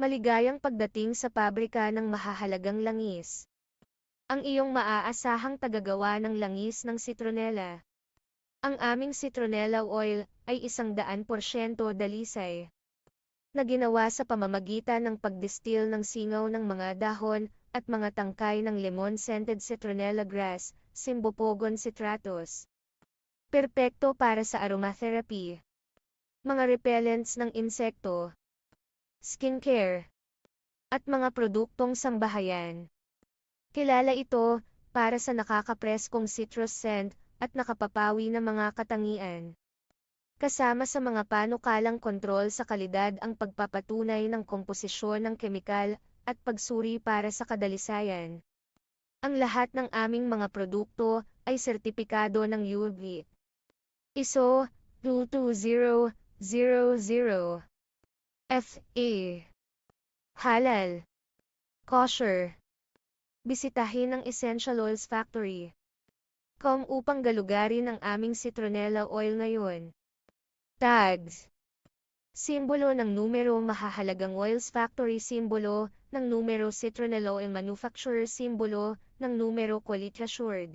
Maligayang pagdating sa pabrika ng mahahalagang langis. Ang iyong maaasahang tagagawa ng langis ng citronella. Ang aming citronella oil ay isang daan porsyento dalisay na ginawa sa pamamagitan ng pagdistil ng singaw ng mga dahon at mga tangkay ng lemon-scented citronella grass, Symbopogon citratus. Perpekto para sa aromatherapy. Mga repellents ng insekto, skincare, at mga produktong sambahayan. Kilala ito para sa nakakapreskong citrus scent at nakapapawi na mga katangian. Kasama sa mga panukalang kontrol sa kalidad ang pagpapatunay ng komposisyon ng kemikal at pagsuri para sa kadalisayan. Ang lahat ng aming mga produkto ay sertipikado ng UV. ISO 22000 FA Halal Kosher Bisitahin ang Essential Oils Factory. Com upang galugarin ang aming citronella oil ngayon. Tags Simbolo ng numero mahahalagang oils factory simbolo ng numero citronella oil manufacturer simbolo ng numero quality assured.